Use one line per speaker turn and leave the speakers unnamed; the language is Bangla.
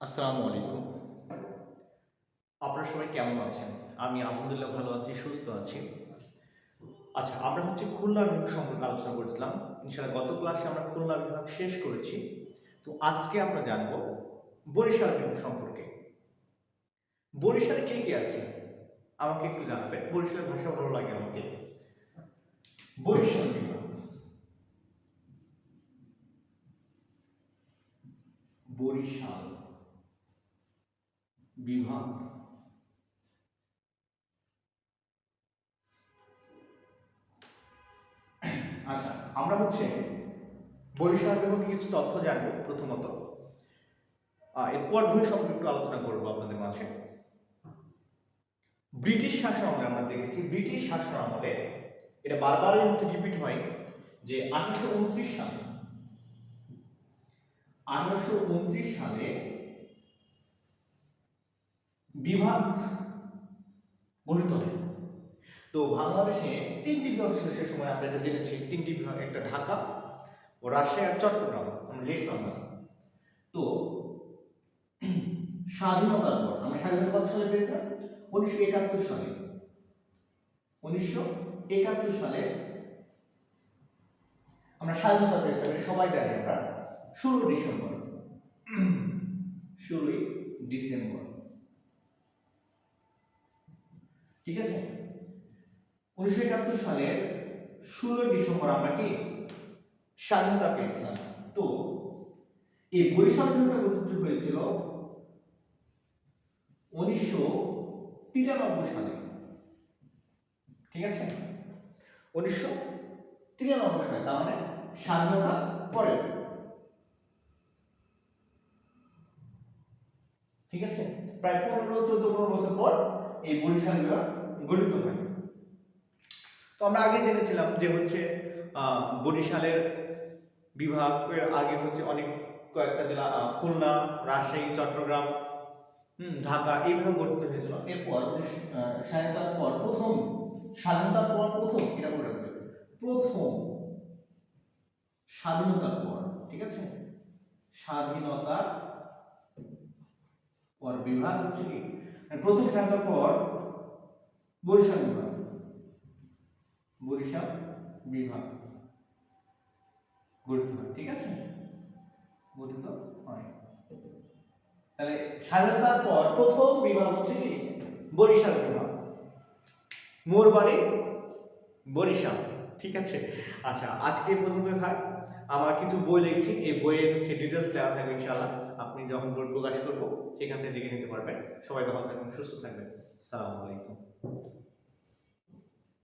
আসসালামু আলাইকুম। আপনারা সবাই কেমন আছেন? আমি আলহামদুলিল্লাহ ভালো আছি, সুস্থ আছি। আচ্ছা আমরা হচ্ছে খুলনা বিভাগ সম্পর্কে আলোচনা করেছিলাম। ইনশাআল্লাহ গত ক্লাসে আমরা খুলনা বিভাগ শেষ করেছি। তো আজকে আমরা জানব বরিশাল বিভাগ সম্পর্কে। বরিশালে কে কে আছে? আমাকে একটু জানাবে বরিশালের ভাষা ভালো লাগে আমাকে। বরিশাল বরিশাল। বিভাগ। আচ্ছা আমরা হচ্ছে বরিশাল বিভাগে কিছু তথ্য জানব প্রথমত। এরপর ভূমি সম্পর্কে একটু আলোচনা করব আপনাদের মাঝে। ব্রিটিশ শাসন আমলে আমরা দেখেছি, ব্রিটিশ শাসন আমলে এটা বারবারই হচ্ছে রিপিট হয় যে আঠারোশো উনত্রিশ সালে, আঠারোশো উনত্রিশ সালে বিভাগ গঠিত হয়। তো বাংলাদেশে তিনটি বিভাগ ছিল সে সময় আমরা এটা জেনেছি। তিনটি বিভাগ, একটা ঢাকা, ও রাজশাহী আর চট্টগ্রাম, আমরা লিখলাম না। তো স্বাধীনতার পর, আমরা স্বাধীনতা কত সালে পেয়েছিলাম? উনিশশো একাত্তর সালে। উনিশশো একাত্তর সালে আমরা স্বাধীনতা পেয়েছিলাম সবাই জানি আমরা। ষোলো ডিসেম্বর। ষোলোই ডিসেম্বর। ঠিক আছে? উনিশশো একাত্তর সালের ষোলো ডিসেম্বর আমরা কি? স্বাধীনতা পেয়েছিলাম। তো এই বরিশাল বিভাগটা গঠিত হয়েছিল? উনিশশো তিরানব্বই সালে। ঠিক আছে? উনিশশো তিরানব্বই সালে, তার মানে স্বাধীনতা পরে। ঠিক আছে? প্রায় পনেরো, চোদ্দ, পনেরো বছর পর এই বরিশাল বিভাগ গঠিত হয় তো আমরা আগে জেনেছিলাম যে হচ্ছে বরিশালের বিভাগের আগে হচ্ছে অনেক কয়েকটা জেলা খুলনা, রাজশাহী, চট্টগ্রাম ঢাকা এইভাবে গঠিত হয়েছিল। এরপর স্বাধীনতার পর প্রথম, স্বাধীনতার পর প্রথম, এটা বলে রাখবে, প্রথম স্বাধীনতার পর, ঠিক আছে? স্বাধীনতার পর বিভাগ হচ্ছে কি? প্রথম স্বাধীনতার পর বরিশাল বিভাগ। বরিশাল বিভাগ। গঠিত হয় ঠিক আছে? গঠিত হয়। তাহলে স্বাধীনতার পর প্রথম বিভাগ হচ্ছে কি? বরিশাল বিভাগ। মোর বাড়ি বরিশাল, ঠিক আছে? আচ্ছা আজকে পর্যন্ত থাক। আমার কিছু বই লিখছি, এই বইয়ে হচ্ছে ডিটেলস দেওয়া থাকবে ইনশাআল্লাহ। আপনি যখন বই প্রকাশ করব, সেখান থেকে দেখে নিতে পারবেন। সবাই ভালো থাকবেন, সুস্থ থাকবেন। সালামু আলাইকুম।